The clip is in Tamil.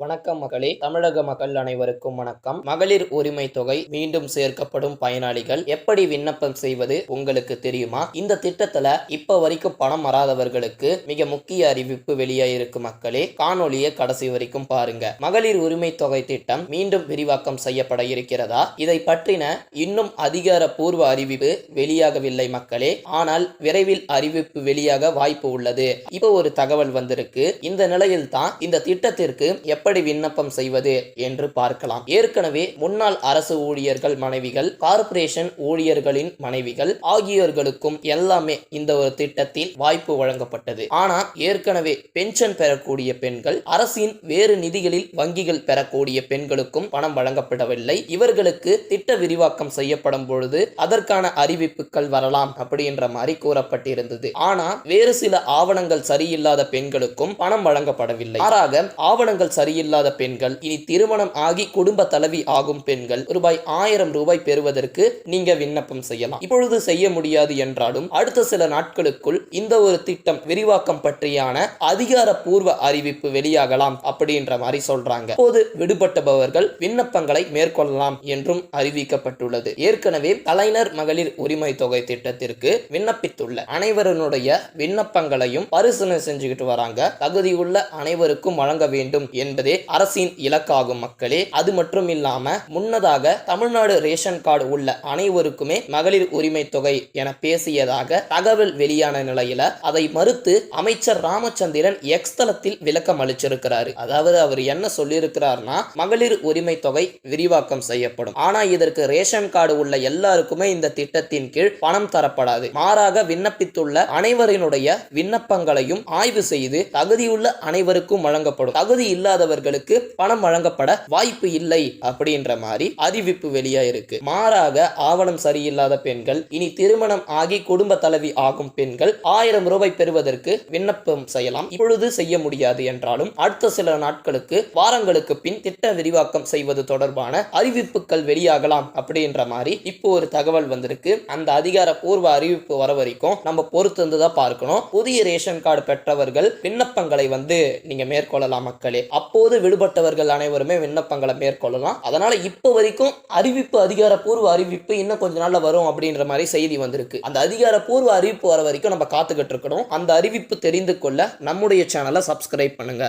வணக்கம் மகளே தமிழக மக்கள் அனைவருக்கும் வணக்கம். மகளிர் உரிமை தொகை மீண்டும் சேர்க்கப்படும் பயனாளிகள் எப்படி விண்ணப்பம் செய்வது உங்களுக்கு தெரியுமா? இந்த திட்டத்துல இப்ப வரைக்கும் பணம் வராதவர்களுக்கு மிக முக்கிய அறிவிப்பு வெளியாயிருக்கு மக்களே. காணொளியை கடைசி வரைக்கும் பாருங்க. மகளிர் உரிமை தொகை திட்டம் மீண்டும் விரிவாக்கம் செய்யப்பட இருக்கிறதா? இதை பற்றின இன்னும் அதிகாரப்பூர்வ அறிவிப்பு வெளியாகவில்லை மக்களே. ஆனால் விரைவில் அறிவிப்பு வெளியாக வாய்ப்பு உள்ளது. இப்போ ஒரு தகவல் வந்திருக்கு. இந்த நிலையில் தான் இந்த திட்டத்திற்கு எப்படி விண்ணப்பம் செய்வது என்று பார்க்கலாம். ஏற்கனவே முன்னாள் அரசு ஊழியர்கள் மனைவிகள் கார்பரேஷன் ஊழியர்களின் மனைவிகள் ஆகியோர்களுக்கும் எல்லாமே இந்த ஒரு திட்டத்தில் வாய்ப்பு வழங்கப்பட்டது. ஆனால் ஏற்கனவே பென்ஷன் பெறக்கூடிய பெண்கள் அரசின் வேறு நிதிகளில் வங்கிகள் பெறக்கூடிய பெண்களுக்கும் பணம் வழங்கப்படவில்லை. இவர்களுக்கு திட்ட விரிவாக்கம் செய்யப்படும் பொழுது அதற்கான அறிவிப்புகள் வரலாம் அப்படின்ற மாதிரி கூறப்பட்டிருந்தது. ஆனால் வேறு சில ஆவணங்கள் சரியில்லாத பெண்களுக்கும் பணம் வழங்கப்படவில்லை. மாறாக ஆவணங்கள் இல்லாத பெண்கள் இனி திருமணம் ஆகி குடும்ப தலைவி ஆகும் பெண்கள் ரூபாய் ஆயிரம் ரூபாய் பெறுவதற்கு நீங்க விண்ணப்பம் செய்யலாம். இப்பொழுது செய்ய முடியாது என்றாலும் அடுத்த சில நாட்களுக்குள் இந்த ஒரு திட்டம் விரிவாக்கம் பற்றியான அதிகாரப்பூர்வ அறிவிப்பு வெளியாகலாம் அப்படின்ற மாதிரி சொல்றாங்க. இப்போது விடுபட்டபவர்கள் விண்ணப்பங்களை மேற்கொள்ளலாம் என்றும் அறிவிக்கப்பட்டுள்ளது. ஏற்கனவே கலைஞர் மகளிர் உரிமை தொகை திட்டத்திற்கு விண்ணப்பித்துள்ள அனைவருடைய விண்ணப்பங்களையும் பரிசீலனை செஞ்சுக்கிட்டு வராங்க. தகுதியுள்ள அனைவருக்கும் வழங்க வேண்டும் என்பதே அரசின் இலக்காகும் மக்களே. அது மட்டும் இல்லாம முன்னதாக தமிழ்நாடு ரேஷன் கார்டு உள்ள அனைவருக்குமே மகளிர் உரிமை தொகை என பேசியதாக தகவல் வெளியான நிலையில அதை மறுத்து அமைச்சர் ராமச்சந்திரன் எக்ஸ் தளத்தில் விளக்கம் அளிச்சிருக்கிறாரு. அதாவது அவர் என்ன சொல்லியிருக்கிறார்னா மகளிர் உரிமை தொகை விரிவாக்கம் செய்யப்படும். ஆனா இதற்கு ரேஷன் கார்டு உள்ள எல்லாருக்குமே இந்த திட்டத்தின் கீழ் பணம் தரப்படாது. மாறாக விண்ணப்பித்துள்ள அனைவரினுடைய விண்ணப்பங்களையும் ஆய்வு செய்து தகுதியுள்ள அனைவருக்கும் வழங்கப்படும். தகுதி அவர்களுக்கு பணம் வழங்கப்பட வாய்ப்பு இல்லை அப்படின்ற மாதிரி அறிவிப்பு வெளியா இருக்கு மாறாக ஆவணம் சரியில்லாத பெண்கள் இனி திருமணம் ஆகி குடும்ப தலைவி ஆகும் பெண்கள் ஆயிரம் ரூபாய் பெறுவதற்கு விண்ணப்பம் செய்யலாம். இப்பொழுது செய்ய முடியாது என்றாலும் அடுத்த சில நாட்களுக்கு வாரங்களுக்கு பின் திட்ட விரிவாக்கம் செய்வது தொடர்பான அறிவிப்புகள் வெளியாகலாம் அப்படின்ற மாதிரி இப்போ ஒரு தகவல் வந்திருக்கு. அந்த அதிகாரப்பூர்வ அறிவிப்பு வர வரைக்கும் நம்ம பொறுத்து தான் பார்க்கணும். புதிய ரேஷன் கார்டு பெற்றவர்கள் விண்ணப்பங்களை வந்து நீங்க மேற்கொள்ளலாம் மக்களே. அப்போது விடுபட்டவர்கள் அனைவருமே விண்ணப்பங்களை மேற்கொள்ளலாம். அதனால இப்போ வரைக்கும் அறிவிப்பு அதிகாரப்பூர்வ அறிவிப்பு இன்னும் கொஞ்ச நாள்ல வரும் அப்படின்ற மாதிரி செய்தி வந்திருக்கு. அந்த அதிகாரப்பூர்வ அறிவிப்பு வர வரைக்கும் நம்ம காத்துக்கிட்டு இருக்கணும். அந்த அறிவிப்பு தெரிந்து கொள்ள நம்முடைய சேனலை சப்ஸ்கிரைப் பண்ணுங்க.